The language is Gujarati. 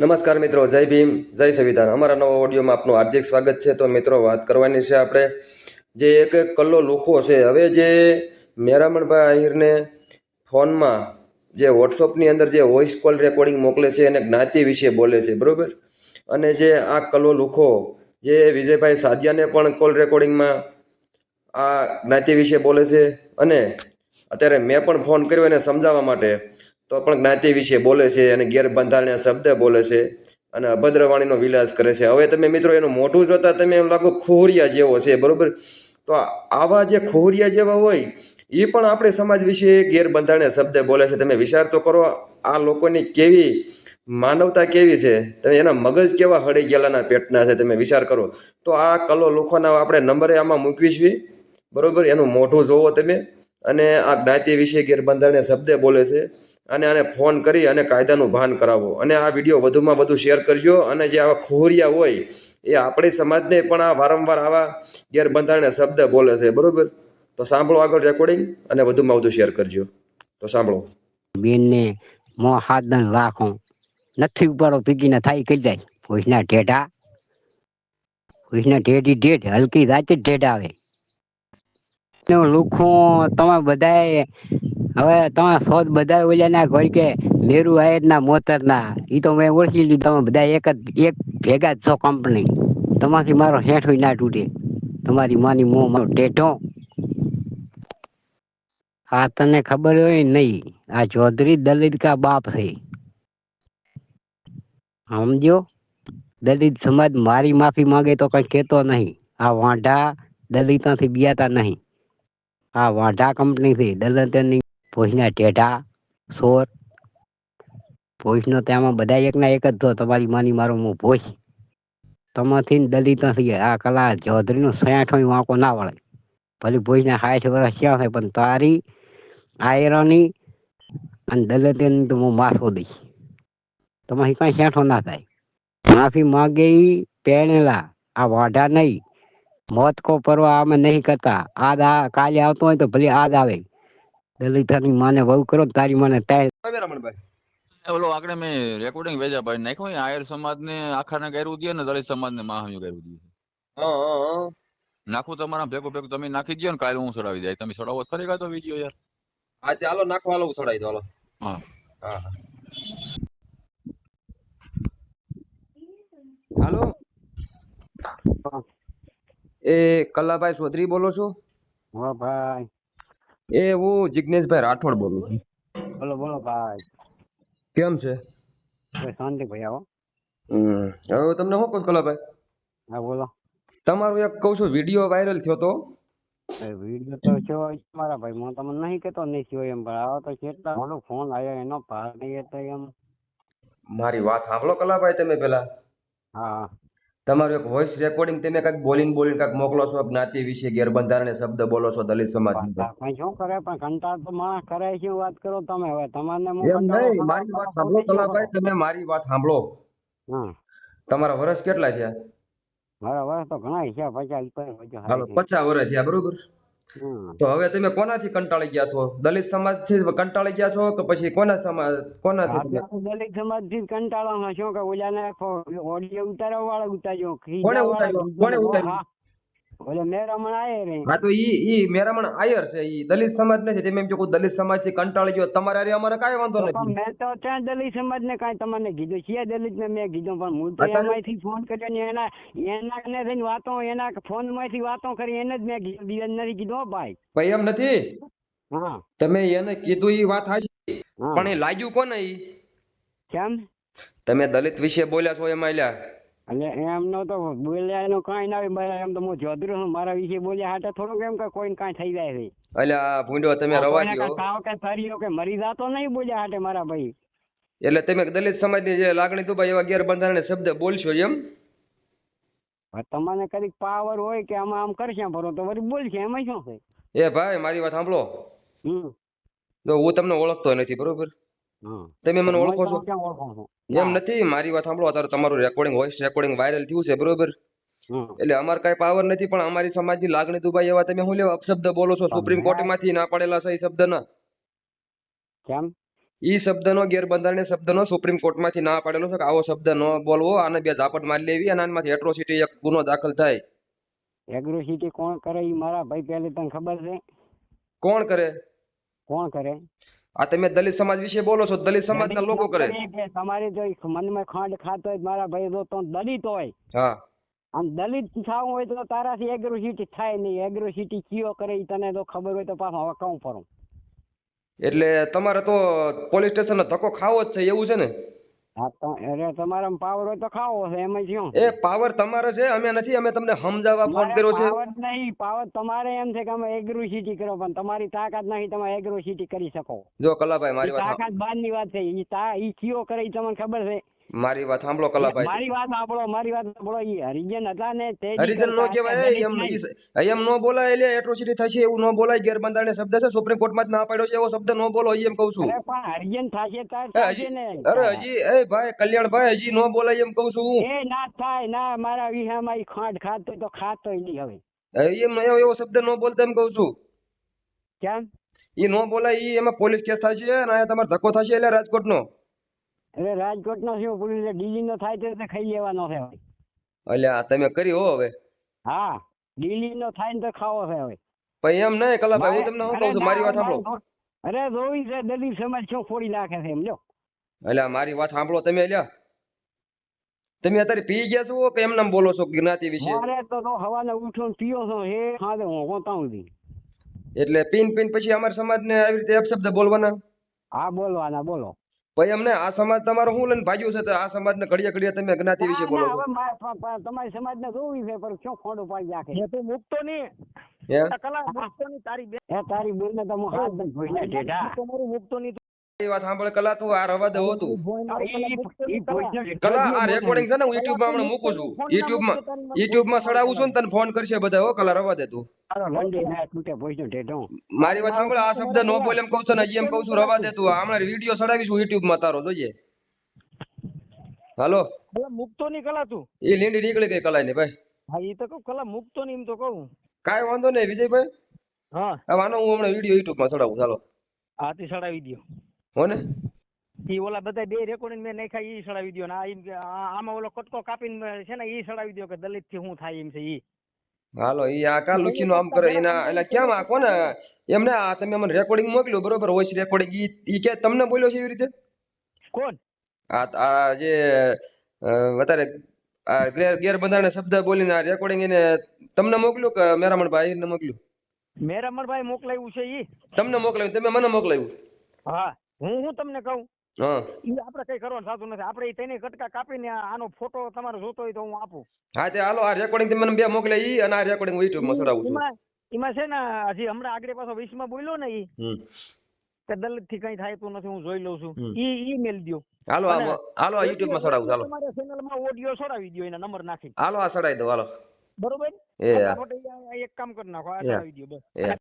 નમસ્કાર મિત્રો, જય ભીમ, જય સંવિધાન. અમારા નવા ઓડિયોમાં આપનું હાર્દિક સ્વાગત છે. તો મિત્રો, વાત કરવાની છે આપણે જે એક કલ્લો લુખો છે. હવે જે મેરામણભાઈ આહિરને ફોનમાં જે વોટ્સઅપની અંદર જે વોઇસ કોલ રેકોર્ડિંગ મોકલે છે અને જ્ઞાતિ વિશે બોલે છે, બરાબર? અને જે આ કલ્લો લુખો, જે વિજયભાઈ સાદિયાને પણ કોલ રેકોર્ડિંગમાં આ જ્ઞાતિ વિશે બોલે છે. અને અત્યારે મેં પણ ફોન કર્યો એને સમજાવવા માટે. તો પણ જ્ઞાતિ વિશે બોલે છે અને ગેરબંધારણીય શબ્દ બોલે છે અને અભદ્ર વાણીનો વિલાસ કરે છે. હવે તમે મિત્રો એનું મોઢું જોતા તમે એમ લાગો ખોરિયા જેવો છે, બરોબર? તો આવા જે ખોરિયા જેવા હોય એ પણ આપણે સમાજ વિશે ગેરબંધારણીય શબ્દ બોલે છે. તમે વિચાર તો કરો, આ લોકોની કેવી માનવતા કેવી છે? તમે એના મગજ કેવા હળી ગયેલાના પેટના છે, તમે વિચાર કરો. તો આ કલો લોકોના આપણે નંબરે આમાં મૂકવી છીએ બરોબર? એનું મોઢું જોવો તમે અને આ જ્ઞાતિ વિશે ગેરબંધારણીય શબ્દ બોલે છે. અને આને ફોન કરી અને કાયદાનું ભાન કરાવો. અને આ વીડિયો વધુમાં વધુ શેર કરજો. અને જે આવા ખોરિયા હોય, એ આપણી સમાજને પણ આ વારંવાર આવા ગેરબંધારણીય શબ્દ બોલે છે. બરોબર? તો સાંભળો આગળ રેકોર્ડિંગ અને વધુમાં વધુ શેર કરજો. તો સાંભળો. બેનને મો હાથ દન રાખો. નથી ઉપાડો પીકીને થાય, કઈ જાય. ભૂસના ઢેઢા. ભૂસના ઢેઢી ઢેઢ, હલકી રાતે ઢેઢ આવે. લુખો તમે બધાય હવે તમે સોદ બધા ઓલ્યા ના ઘોડ કે મેરુ આયર ના મોતર ના ઈ તો મેં ઓળખી લીધું તમે બધા એક જ, એક ભેગા જ છો કંપની તમાથી મારો હેઠું ના તૂટે. તમારી માની મો, મારો ટેઠો આ તને ખબર હોય નહીં, આ ચૌધરી દલિત કા બાપ છે સમજો દલિત સમાજ મારી માફી માંગે તો કઈ કહેતો નહીં. આ વાંઢા દલિતોથી બિયાતા નહીં. આ વાંઢા કંપની થી દલિતની ભોજના ટેઢા, સોર. ભોજનો તેમાં બધા એકના એક જ છો તમારી માની મારો હું ભોજ તમાથી દલિત નથી આ કલા ચૌધરીનો સયાઠો વાંકો ના વળે. ભલે ભોજના સાઠ વર્ષ ક્યાં થાય પણ તારી આયરોની અને દલિતની તો હું માથો દઈશ. તમારી કાંઈ સેઠો ના થાય. માફી માગે પેણેલા આ વાઢા નહીં. મોત કો પરવા અમે નહીં કરતા. આજ આ કાલે આવતો હોય તો ભલે આજ આવે. દલિતની માને વહુ કરો તારી માને તાય ઓલો આગળ મેં રેકોર્ડિંગ વેજા ભાઈ નાખ્યું આયર સમાજ ને આખા ને દે ને દલિત સમાજ ને માહમ્યું ગાયરું દે નાખું તમારા ભેગું ભેગું તમે નાખી દો ને કાલે હું ચડાવી જાય તમે ચડાવો ખરી કાં તો વીડિયો યાર? હા ચાલો નાખવા લઉં ચડાવી દો હાલો. હા. હા હા. હાલો. એ કલાભાઈ ચૌધરી બોલો છો? હા ભાઈ. એ હું જિગ્નેશભાઈ રાઠોડ બોલું છું. બોલો બોલો ભાઈ. કેમ છે? શાંતિ ભાઈ આવો. હવે તમને શું કહું કલાભાઈ? હા બોલો. તમારો એક કહું છું વીડિયો વાયરલ થયો તો? વીડિયો તો છે મારા ભાઈ હું તમને નહીં કહેતો નહીં થયો એમ પણ આવો તો કેટલા મોટો ફોન આવ્યો એનો ભાર નહીં હતો એમ. મારી વાત સાંભળો કલાભાઈ તમે પેલા. હા. તમારું એક વોઇસ રેકોર્ડિંગ તમે કાંઈક બોલીને બોલીને કાંઈક મોકલો છો જ્ઞાતિ વિશે ગેરબંધારણીય શબ્દ બોલો છો દલિત સમાજ શું કરે? પણ કંટાળ તો માણસ કરે છે વાત કરો તમે હવે? તમારને એમ નહીં મારી વાત સાંભળો કલાભાઈ તમે મારી વાત સાંભળો. તમારા વર્ષ કેટલા થયા? મારા વર્ષ તો ઘણા છે પચાસ પચાસ વર્ષ થયા બરોબર. તો હવે તમે કોનાથી કંટાળી ગયા છો દલિત સમાજથી કંટાળી ગયા છો કે પછી કોના સમાજ કોનાથી દલિત સમાજથી કંટાળવામાં છો કે ઓલાને ઓડિયો ઉતારવા વાળા ઉતાર્યો કોને ઉતાર્યો? કોને ઉતાર્યો? હા. ઓલો મેરામણ આયે હા તો ઈ ઈ મેરામણ આયર છે ઈ દલિત સમાજ નથી. તમે એમ કહો દલિત સમાજથી કંટાળી ગયો તમારે હારે અમારે કાંઈ વાંધો નથી. મેં તો ત્યાં દલિત સમાજ ને કાંઈ તમને કીધું. છે દલિત ને મેં કીધું પણ હું તો એમાંથી ફોન કર્યો ને એના એના થઈને વાતો એના ફોનમાંથી વાતો કરી એને જ મેં કીધું. બીજા નથી કીધું ભાઈ. ભાઈ એમ નથી? હા. તમે એને કીધું ઈ વાત હાચી પણ એ લાગ્યું કોને ઈ? કેમ? તમે દલિત વિશે બોલ્યા છો એમાં લ્યા. એટલે એમનો તો બોલ્યા એનો કઈ ના આવે મારા એમ તો હું જોધરો છું મારા વિશે બોલ્યા હાટે થોડું એમ કે કોઈને કઈ થઈ જાય છે. અલ્યા ભૂંડો તમે રવા દો દ્યો. કે સરીયો કે મરી જાતો નહીં બોલ્યા હાટે મારા ભાઈ. એટલે તમે દલિત સમાજની જે લાગણી દુભાઈ એવા ગેરબંધારણીય શબ્દ બોલશો એમ? તમને કદી પાવર હોય કે આમાં આમ કરશે ભરો તો વળી બોલશે એમાં શું છે? એ ભાઈ મારી વાત સાંભળો. હમ. તો હું તમને ઓળખતો નથી બરોબર? તમે મને ઓળખો છો? એમ નથી મારી વાત સાંભળો અત્યારે તમારું રેકોર્ડિંગ વોઇસ રેકોર્ડિંગ વાયરલ થયું છે બરોબર? એટલે અમારે કઈ પાવર નથી પણ અમારી સમાજની લાગણી દુભાઈ એવા તમે શું લેવા અપશબ્દ બોલો છો? સુપ્રીમ કોર્ટમાંથી ના પડેલા છે એ શબ્દના? કેમ? ઈ શબ્દનો ગેરબંધારણીય શબ્દનો સુપ્રીમ કોર્ટમાંથી ના પાડેલો છે કે આવો શબ્દ ન બોલવો આને બે ઝાપટ મારી લેવી અને આનામાંથી એટ્રોસિટી એક ગુનો દાખલ થાય. એગ્રોસિટી કોણ કરે ઈ મારા ભાઈ પહેલે તને ખબર છે? કોણ કરે? કોણ કરે? આ તમે દલિત સમાજ વિશે બોલો છો દલિત સમાજના લોકો કરે. તમારે જો મનમાં ખાંડ ખાતો હોય મારા ભાઈ જો તો દલિત હોય. હા. આમ દલિત થવું હોય તો તારાથી એગ્રોસિટી થાય નહીં એગ્રોસિટી કયો કરે ઈ તને તો ખબર હોય તો પાછો કહું ફરું. એટલે તમારે તો પોલીસ સ્ટેશનનો ધક્કો ખાવો જ છે એવું છે ને? તમારા પાવર હોય તો ખાવો છે એમાં શું? એ પાવર તમારો છે અમે નથી અમે તમને સમજાવવા ફોન કર્યો છે. પાવર નહીં પાવર તમારે એમ છે કે અમે એગ્રોસિટી કરો પણ તમારી તાકાત નહીં તમે એગ્રોસિટી કરી શકો. જો કલાભાઈ મારી વાત તાકાત બહારની વાત છે ઈ તા ઈ કયો કરે ઈ તમને ખબર છે. મારી વાત સાંભળો કલાભાઈ. મારી વાત સાંભળો મારી વાત સાંભળો. ઈ હરિજન હતા ને તે હરિજન નો કહેવાય એમ એમ નો બોલાય એટલે એટ્રોસિટી થશે એવું નો બોલાય ગેરબંધારણીય શબ્દ છે સુપ્રીમ કોર્ટમાં જ ના પાડ્યો છે એવો શબ્દ નો બોલો એમ કહું છું. અરે પણ હરિજન થશે ને. અરે હજી એ ભાઈ કલ્યાણભાઈ હજી નો બોલાય એમ કહું છું. એ ના થાય ના મારા વિહામાં ઈ ખાંડ ખાતો તો ખાતો નહીં હવે. એમ એવો એવો શબ્દ નો બોલતા એમ કહું છું. કેમ? ઈ નો બોલાય ઈ એમાં પોલીસ કેસ થશે અને અહીંયા તમારે ધક્કો થશે એટલે રાજકોટનો. અરે રાજકોટ નો શું પોલીસ દિલ્હી નો થાય તો ખાઈ લેવાનો છે હવે અલ્યા તમે કરી હો હવે? હા દિલ્હી નો થાય ને તો ખાવો છે હવે. પણ એમ નહીં કલાભાઈ હું તમને શું કહું છું મારી વાત સાંભળો. અરે રોવી છે દલિત સમાજ શું ફોડી નાખે છે એમ જો. અલ્યા મારી વાત સાંભળો તમે અલ્યા તમે અત્યારે પી ગયા છો કે એમ બોલો છો જ્ઞાતિ વિશે? અરે તો તો હવાને ઉઠો ને પીયો છો હે હાથે હું હોતા સુધી એટલે પીન પીન પછી અમારા સમાજને આવી રીતે અપશબ્દ બોલવાના? હા બોલવાના બોલો. ભાઈ અમને આ સમાજ તમારો શું લઈને ભાગ્યું છે? તો આ સમાજને ઘડિયા ઘડિયા તમે જ્ઞાતિ વિશે બોલો છો. તમારી સમાજ ને જોવી છે પણ શું ખોટું પાડી નાખે? તું મુકતો નહીં. હે? કલા મુકતો નહીં તારી બેન હે તારી બોલ ને તો હું હાથ ભોંયના ટેઢા. તમારું મુકતો નહીં વાત સાંભળ કલા તું આ રવા દે હતું. કલા મૂકતો ઈ નહીં કલા. ભોંયના ટેઢા કલા. આ રેકોર્ડિંગ છે ને હું યુટ્યુબમાં હમણાં મૂકું છું. યુટ્યુબમાં યુટ્યુબમાં ચડાવું છું ને તને ફોન કરશે બધા હો કલા રવા દે તું. તારો લંડી ના તૂટે ભોંયનો ટેઢો. મારી વાત સાંભળ આ શબ્દ નો બોલે એમ કહું છું ને એમ કહું છું રવા દે તું. હમણાં વીડિયો સડાવીશું યુટ્યુબમાં તારો જોઈએ હાલો. મુકતો નહીં કલા તું. એ લીંડી નીકળી ગઈ કલા ની ભાઈ. હા ઈ તો કહું કલા મુકતો નહીં એમ તો કહું. કઈ વાંધો નહીં વિજયભાઈ. હા. હવે આનો હું હમણાં વીડિયો યુટ્યુબમાં ચડાવું ચાલો આથી સડાવી દ્યો. હો ને ઈ ઓલા બધા બે રેકોર્ડિંગ મેં નાખ્યા ઈ સડાવી દો ને આ આમાં ઓલો કટકો કાપીને છે ને ઈ સડાવી દો કે દલિતથી શું થાય એમ છે ઈ. હાલો ઈ આ કા લુખી નું આમ કરે એના એટલે કેમ આ કોને એમને આ તમે મને રેકોર્ડિંગ મોકલ્યું બરોબર? વોઇસ રેકોર્ડિંગ ઈ ઈ કે તમને બોલ્યો છે એવી રીતે? કોણ? આ આ જે વધારે આ ગેર ગેરબંધારણીય શબ્દ બોલીને આ રેકોર્ડિંગ એને તમને મોકલ્યું કે મેરામણ ભાઈ ને મોકલ્યું? મેરામણભાઈ મોકલાવ્યું છે ઈ. તમને મોકલાવ્યું તમે મને મોકલાવ્યું હા. હું હું તમને કહું? હા. ઈ આપણે કઈ કરવાનું થતું નથી. આપણે તેને કટકા કાપીને આનો ફોટો તમારે જોતો હોય તો હું આપું. હા તે હાલો આ રેકોર્ડિંગ તમે બે મોકલે ઈ અને આ રેકોર્ડિંગ હું યુટ્યુબમાં ચડાવું છું. એમાં છે ને હજી હમણાં આગળ પાછો વીસમાં બોલ્યો ને ઈ કે દલિતથી કઈ થાય તો નથી હું જોઈ લઉં છું. ઈ ઈ મેલ દયો. હાલો મો- હાલો યુટ્યુબમાં ચડાવું હાલો. તમારા ચેનલમાં ઓડિયો ચડાવી દયો એના નંબર નાખી હાલો આ ચડાવી દો હાલો. બરોબર? એ એક કામ કરી નાખો આ ચડાવી દ્યો બસ. એ.